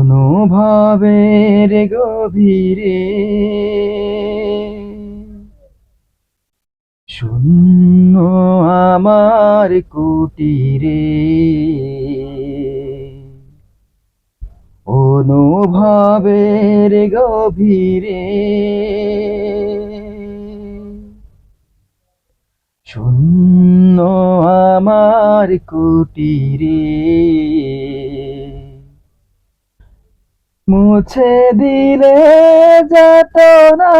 অনুভবের গভীরে। শূন্য আমার কুটিরে। অনুভবের গভীরে। শূন্য আমার কুটিরে। মুছে দিলে যত না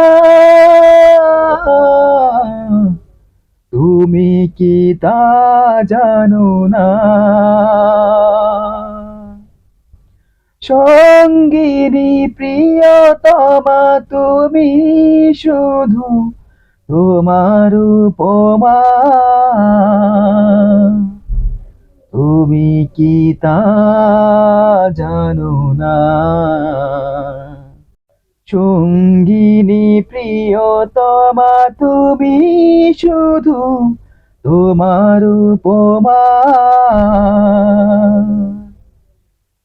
তুমি কি তা জানো না? সঙ্গিনী প্রিয়তমা, তুমি শুধু তোমার উপমা। তুমি কি তা জানো না? সঙ্গিনী প্রিয়তমা, তুমি শুধু তোমার উপমা।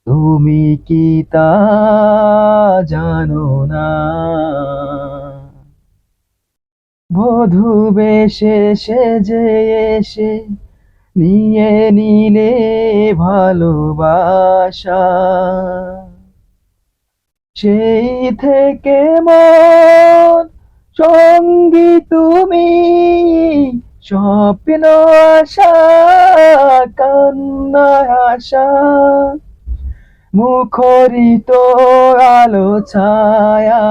তুমি কি তা জানো না? বধূ বেশে সেজে এসে নিয়ে নিলে ভালোবাসা। সেই থেকে মন সঙ্গী তুমি, স্বপ্ন, আশা, কান্না, আশা। মুখরিত আলো, ছায়া,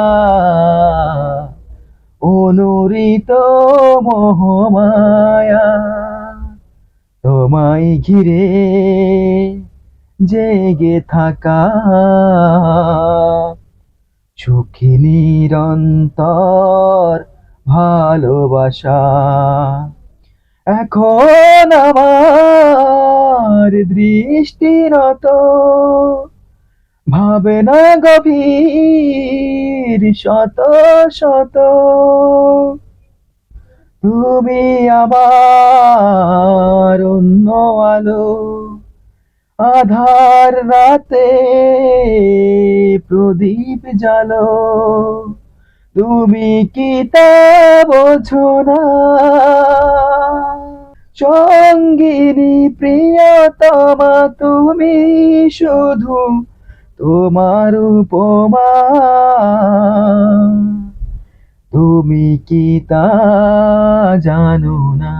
অনুরিত মোহমায়া তোমায় ঘিরে জেগে থাকা সুখী নিরন্তর ভালোবাসা। এখন আমার দৃষ্টিরত ভাবে না গভীর শত শত তুমি আমার অন্য আলো, আধার রাতে প্রদীপ জালো তুমি কি তা বোঝো না? সঙ্গিনী প্রিয়তমা, তুমি শুধু তোমার উপমা। তুমি কি তা জানো না?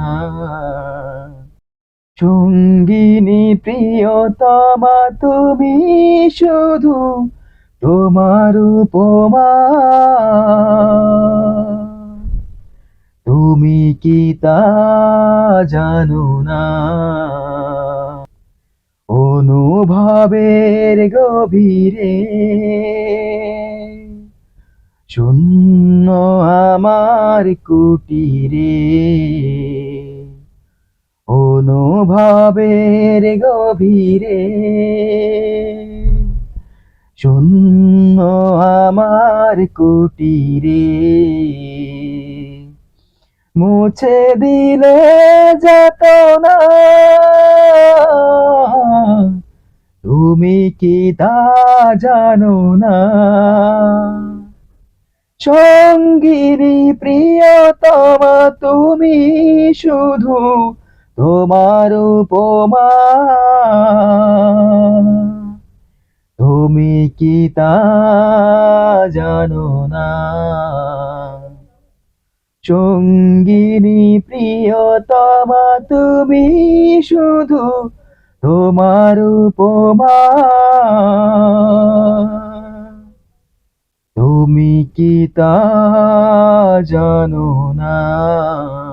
সঙ্গিনী প্রিয়তমা, তুমি শুধু তোমার উপমা। তুমি কি তা জানো না? অনুভবের গভীরে শূন্য আমার কুটিরে। অনুভবের গভীরে। শূন্য আমার কুটিরে। মুছে দিলে যত না তুমি কি তা জানো না? সঙ্গিনী প্রিয়তমা, তুমি শুধু তোমার উপমা। তুমি কি তা জানো না? সঙ্গিনী প্রিয়তমা, তুমি শুধু তোমার উপমা। কি তা জানো না।